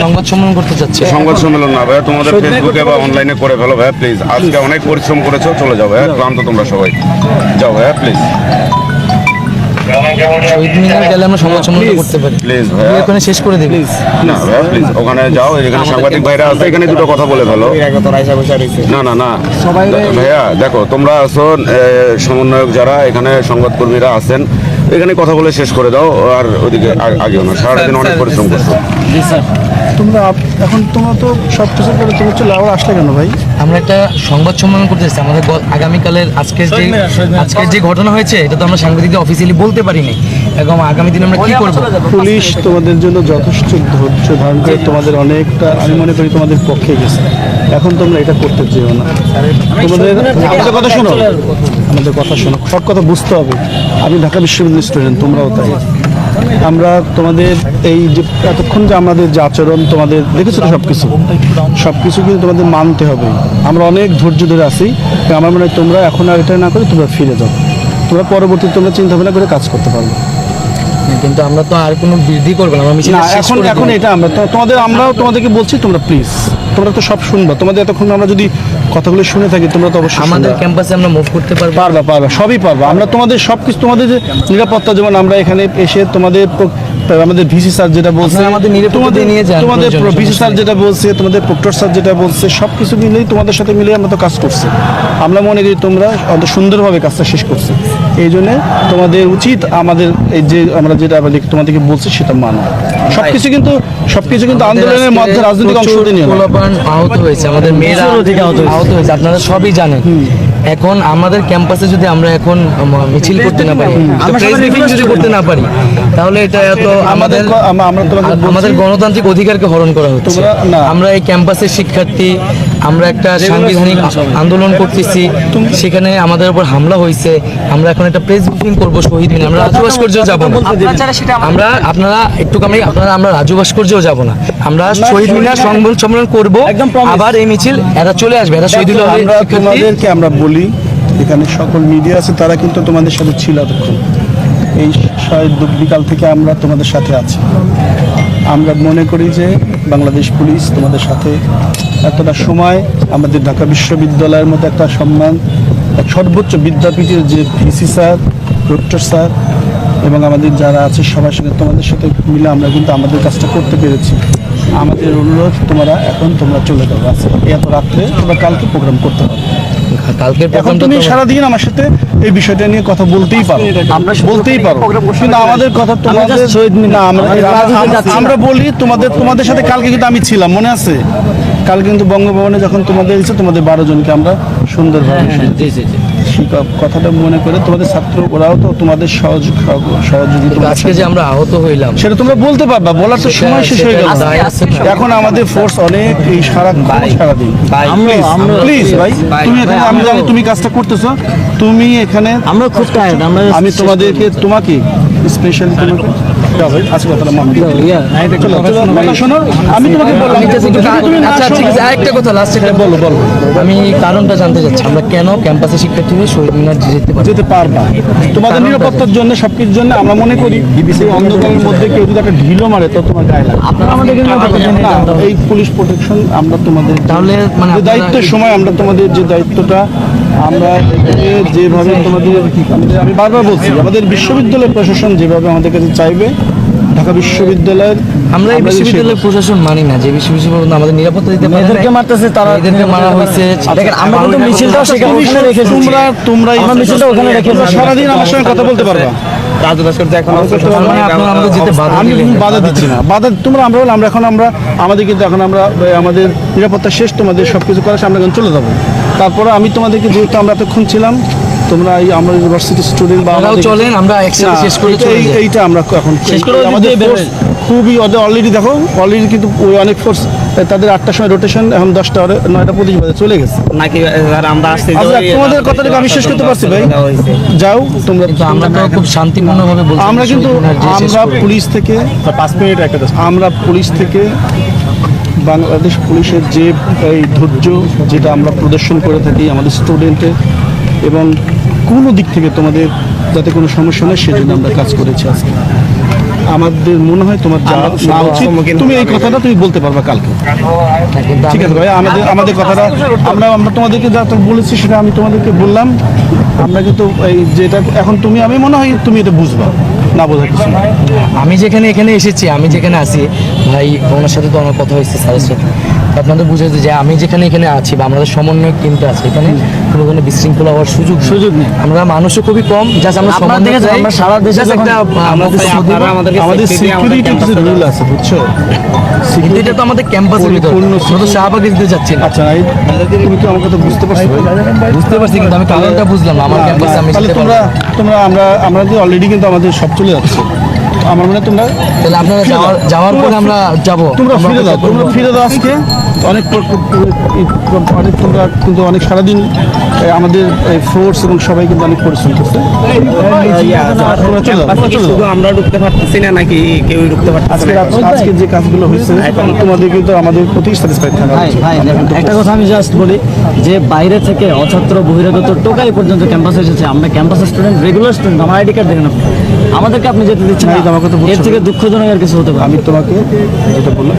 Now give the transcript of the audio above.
সংবাদ সম্মেলন করতে চাচ্ছি সংবাদ সম্মেলন না ভাইয়া তোমাদের ফেসবুকে বা অনলাইনে করে ফেলো ভাইয়া প্লিজ আজকে অনেক পরিশ্রম করেছ চলে যাও ভাইয়া ক্লান্ত তোমরা সবাই। যাও ভাইয়া প্লিজ শহীদ মিনার গেলে আমরা সমাজ করতে পারি প্লিজ ভাই শেষ করে দিবি না ভাই প্লিজ ওখানে যাও এখানে সাংবাদিক ভাইরা আছে এখানে দুটো কথা বলে ফেলো না না না ভাইয়া দেখো তোমরা আছো সমন্বয়ক যারা এখানে সংবাদকর্মীরা আছেন এখানে কথা বলে শেষ করে দাও আর ওদিকে আগে আগেও না সারাদিন অনেক পরিশ্রম করছ তোমরা এখন তোমরা তো সব কিছু করে তুমি চলে আবার আসলে কেন ভাই? আমরা একটা সংবাদ সম্মেলন করতে চাচ্ছি আমাদের আগামীকালের আজকের যে আজকের যে ঘটনা হয়েছে এটা তো আমরা সাংবাদিকদের অফিসিয়ালি বলতে পারিনি। এবং আগামী দিনে আমরা কি করব? পুলিশ তোমাদের জন্য যথেষ্ট ধৈর্য ধারণ করে তোমাদের অনেকটা আমি মনে করি তোমাদের পক্ষে গেছে। এখন তোমরা এটা করতে চেও না। তোমাদের আমাদের কথা শোনো। আমাদের কথা শোনো। সব কথা বুঝতে হবে। আমি ঢাকা বিশ্ববিদ্যালয়ের স্টুডেন্ট তোমরাও তাই। আমরা তোমাদের এই যে এতক্ষণ যে আমাদের যে আচরণ তোমাদের দেখেছ তো সব কিছু সব কিছু কিন্তু তোমাদের মানতে হবে। আমরা অনেক ধৈর্য ধরে আছি আমার মনে হয় তোমরা এখন আর এটা না করে তোমরা ফিরে যাও। তোমরা পরবর্তী তোমরা চিন্তা ভাবনা করে কাজ করতে পারবে। কিন্তু আমরা তো আর কোনো বৃদ্ধি করব না এখন এখন এটা আমরা তোমাদের আমরাও তোমাদেরকে বলছি তোমরা প্লিজ তোমরা তো সব শুনবা। তোমাদের এতক্ষণ আমরা যদি কথাগুলো শুনে থাকি তোমরা তো অবশ্যই আমাদের ক্যাম্পাসে আমরা মুভ করতে পারব? পারবা পারবা সবই পারবা। আমরা তোমাদের সব কিছু তোমাদের যে নিরাপত্তা যেমন আমরা এখানে এসে তোমাদের আমাদের ভিসি স্যার যেটা বলছে আমাদের তোমাদের নিয়ে যান, তোমাদের ভিসি স্যার যেটা বলছে তোমাদের প্রক্টর স্যার যেটা বলছে সব কিছু মিলেই তোমাদের সাথে মিলে আমরা তো কাজ করছি। আমরা মনে করি তোমরা অত সুন্দরভাবে কাজটা শেষ করছে। এই জন্য তোমাদের উচিত আমাদের এই যে আমরা যেটা তোমাদেরকে বলছি সেটা মানা। সবকিছু কিন্তু সবকিছু কিন্তু আন্দোলনের মধ্যে রাজনৈতিক অংশ নিয়ে আহত হয়েছে আমাদের মেয়েরা আহত হয়েছে। আপনারা সবই জানেন। এখন আমাদের ক্যাম্পাসে যদি আমরা এখন মিছিল করতে না পারি যদি করতে না পারি তাহলে এটা এত আমাদের আমাদের গণতান্ত্রিক অধিকারকে হরণ করা হচ্ছে। আমরা এই ক্যাম্পাসের শিক্ষার্থী আমরা একটা সাংবিধানিক আন্দোলন করতেছি। সেখানে আমাদের উপর হামলা হয়েছে। আমরা এখন একটা প্রেস ব্রিফিং করব শহীদ মিনার। আমরা রাজু ভাস্কর্যেও যাব না। আমরা আপনারা একটু কামে আপনারা আমরা রাজু ভাস্কর্যেও যাব না। আমরা শহীদ মিনার সংবল সম্মেলন করব। আবার এই মিছিল এরা চলে আসবে। এরা শহীদুল দেখো, আমরা বলি এখানে সকল মিডিয়া আছে তারা কিন্তু তোমাদের সাথে ছিল এতক্ষণ। এই শহীদ বিকাল থেকে আমরা তোমাদের সাথে আছি। আমরা মনে করি যে বাংলাদেশ পুলিশ তোমাদের সাথে এতটা সময়, আমাদের ঢাকা বিশ্ববিদ্যালয়ের মতো একটা সম্মান সর্বোচ্চ বিদ্যাপীঠের যে ভিসি স্যার ডক্টর স্যার, এবং আমাদের যারা আছে সবার সঙ্গে তোমাদের সাথে মিলে আমরা কিন্তু আমাদের কাজটা করতে পেরেছি। আমাদের অনুরোধ, তোমরা এখন তোমরা চলে যাব এত রাত্রে তোমরা কালকে প্রোগ্রাম করতে পারো। কালকের এখন তুমি সারাদিন আমার সাথে এই বিষয়টা নিয়ে কথা বলতেই পারো। আমরা বলতেই পারো। কিন্তু আমাদের কথা তোমাদের না আমরা বলি তোমাদের তোমাদের সাথে কালকে কিন্তু আমি ছিলাম মনে আছে? কাল কিন্তু বঙ্গভবনে যখন তোমাদের এসে তোমাদের বারো জনকে আমরা সুন্দরভাবে শুনেছি। সেই কথাটা মনে করে তোমাদের ছাত্র ওরাও তো তোমাদের সহজ সহযোগী কিন্তু আজকে যে আমরা আহত হইলাম সেটা তোমরা বলতে পারবা বলার তো সময় শেষ হয়ে গেল। এখন আমাদের ফোর্স অনেক এই সারা সারাদিন। প্লিজ ভাই। তুমি এখানে আমি জানি তুমি কাজটা করতেছো। তুমি এখানে আমরা খুব টায়ার্ড আমরা আমি তোমাদেরকে তোমাকে স্পেশালি তোমাকে আমি তোমাকে বললাম আচ্ছা ঠিক আছে আরেকটা কথা লাস্ট একটা বলো বলো আমি কারণটা জানতে চাচ্ছি আমরা কেন ক্যাম্পাসে শিক্ষার্থীদের শহীদ মিনার যেতে যেতে পারবা তোমাদের নিরাপত্তার জন্য সবকিছুর জন্য আমরা মনে করি এই অন্ধকারের মধ্যে কেউ যদি একটা ঢিলও মারে তো তোমার গায়ে লাগে এই পুলিশ প্রোটেকশন আমরা তোমাদের তাহলে মানে দায়িত্বের সময় আমরা তোমাদের যে দায়িত্বটা আমরা যেভাবে তোমাদের আমি বারবার বলছি আমাদের বিশ্ববিদ্যালয় প্রশাসন যেভাবে আমাদের কাছে চাইবে ঢাকা বিশ্ববিদ্যালয়ের আমরা এই বিশ্ববিদ্যালয়ের প্রশাসন মানি না যে বিশ্ববিদ্যালয় আমাদের নিরাপত্তা দিতে পারে মেয়েদেরকে মারতেছে তারা এদেরকে মারা হয়েছে দেখেন আমরা কিন্তু মিছিলটাও সেখানে ওখানে রেখেছি। তোমরা তোমরা আমরা মিছিলটা ওখানে রেখে তোমরা সারাদিন আমার সঙ্গে কথা বলতে পারবা? আমাদের কিন্তু দিচ্ছি না। বাধা তোমরা আমরা বলে আমরা এখন আমরা আমাদের কিন্তু এখন আমরা আমাদের নিরাপত্তা শেষ তোমাদের সবকিছু করা আমরা এখন চলে যাব। তারপরে আমি তোমাদেরকে যেহেতু আমরা এতক্ষণ ছিলাম তোমরা এই আমরা ইউনিভার্সিটি স্টুডেন্ট বা আপনারাও চলেন আমরা একসাথে শেষ করে চলে এইটা আমরা এখন শেষ করে আমাদের খুবই ওদের অলরেডি দেখো অলরেডি কিন্তু অনেক ফোর্স তাদের আটটার সময় রোটেশন এখন দশটা নয়টা পঁচিশ বাজে চলে গেছে। নাকি আমরা আসছি আচ্ছা তোমাদের কথাটাকে আমি শেষ করতে পারছি ভাই। যাও তোমরা আমরা খুব শান্তিপূর্ণভাবে বলছি আমরা কিন্তু আমরা পুলিশ থেকে পাঁচ মিনিট একটা আমরা পুলিশ থেকে বাংলাদেশ পুলিশের যে এই ধৈর্য যেটা আমরা প্রদর্শন করে থাকি আমাদের স্টুডেন্টের এবং কোনো দিক থেকে তোমাদের যাতে কোনো সমস্যা নেই সেজন্য আমরা কাজ করেছি আজকে। আমাদের মনে হয় তোমার না উচিত তুমি এই কথাটা তুমি বলতে পারবা কালকে। ঠিক আছে ভাই আমাদের আমাদের কথাটা আমরা আমরা তোমাদেরকে যা তো বলেছি সেটা আমি তোমাদেরকে বললাম। আমরা কিন্তু এই যেটা এখন তুমি আমি মনে হয় তুমি এটা বুঝবা। না বোঝা কিছু আমি যেখানে এখানে এসেছি, আমি যেখানে আছি, ভাই, ওনার সাথে তো আমার কথা হয়েছে স্যারের সাথে আপনাদের বুঝাতে যে আমি যেখানে এখানে আছি বা আমাদের সমন্বয় টিমটা আছে এখানে কোনো ধরনের বিশৃঙ্খলা হওয়ার সুযোগ সুযোগ নেই। আমরা মানুষও খুবই কম জাস্ট আমরা সমন্বয়। আমরা সারা দেশে একটা আমাদের শুধু- সিকিউরিটি কিছু রুল আছে বুঝছ? কিন্তু এটা তো আমাদের ক্যাম্পাসের ভিতর। আমরা তো শাহবাগে দিতে যাচ্ছি আচ্ছা তুমি কি আমার কথা বুঝতে পারছ বুঝতে পারছি কিন্তু আমি কারণটা বুঝলাম আমার ক্যাম্পাসে আমি তাহলে তোমরা তোমরা আমরা আমরা যে অলরেডি কিন্তু আমাদের সব চলে যাচ্ছে। আমার মনে হয় তোমরা তাহলে আপনারা যাওয়ার যাওয়ার পরে আমরা যাব। তোমরা ফিরে দাও তোমরা ফিরে দাও আজকে। অনেক অনেক তোমরা কিন্তু অনেক সারাদিন আমাদের ফোর্স এবং সবাই কিন্তু অনেক পরিশ্রম করছে। আমরা ঢুকতে পারতেছি না নাকি কেউ ঢুকতে পারতেছে আজকে আজকে যে কাজগুলো হয়েছে তোমাদের কিন্তু আমাদের প্রতি স্যাটিসফাইড থাকা দেখেন, একটা কথা আমি জাস্ট বলি যে বাইরে থেকে অছাত্র বহিরাগত টোকাই পর্যন্ত ক্যাম্পাসে এসেছে। আমরা ক্যাম্পাসের স্টুডেন্ট রেগুলার স্টুডেন্ট আমার আইডি কার্ড দেখেন আপনি। আমাদেরকে আপনি যেতে দিচ্ছেন কথা এর থেকে দুঃখজনক আর কিছু হতে পারে আমি তোমাকে যেটা বললাম